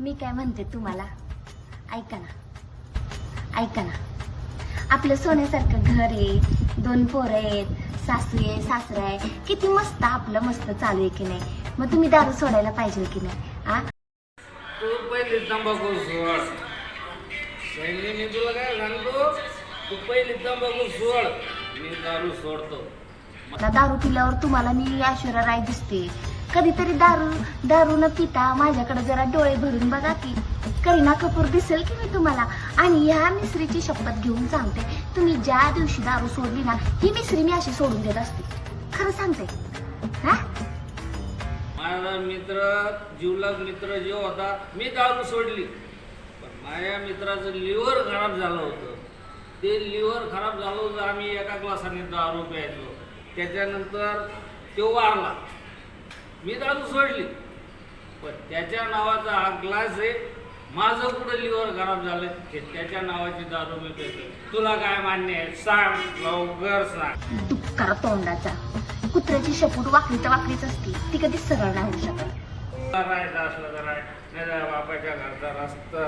मी काय म्हणते तुम्हाला? ऐका ना. ऐका ना. आपलं सोन्यासारखं घर आहे दोन पोरं आहेत सासू आहे सासरा आहे. किती मस्त आपलं मस्त चालू आहे की नाही? मग तुम्ही दारू सोडायला पाहिजे की नाही? आ? तू पहिली तंबाखू सोड. मी तुला काय सांगतो? तू पहिली तंबाखू सोड. मी दारू सोडतो. आता दारू पिल्यावर तुम्हाला मी ऐश्वर्या राय दिसते. कधीतरी दारू दारू न पिता माझ्याकडे जरा डोळे भरून बघा की. करीना कपूर दिसेल की मी तुम्हाला? आणि ह्या मिसरीची शपथ घेऊन सांगते तुम्ही ज्या दिवशी दारू सोडली ना ही मिसरी मी अशी सोडून देत असते. खरं सांगते. हा? माझा मित्र जीवलग मित्र जो होता मी दारू सोडली. पण माझ्या मित्राचं लिव्हर खराब झालं होतं. ते लिव्हर खराब झालं होतं आम्ही एका ग्लासाने दारू प्यायचो. त्याच्यानंतर तो वारला. मी दारू सोडली. पण त्याच्या नावाचा हा ग्लास आहे. माझं कुठं लिव्हर खराब झालं त्याच्या नावाची दारू मी पितो. तुला काय मान्य आहे? सांग लवकर सांग. दुःखकार तोंडाचा. कुत्र्याची शपूट वाकडी तर वाकडीच असते. ती कधीच सरळ नाही होऊ शकत. राहायचं असलं तर राह नाही तर बापाच्या घरचा रस्ता.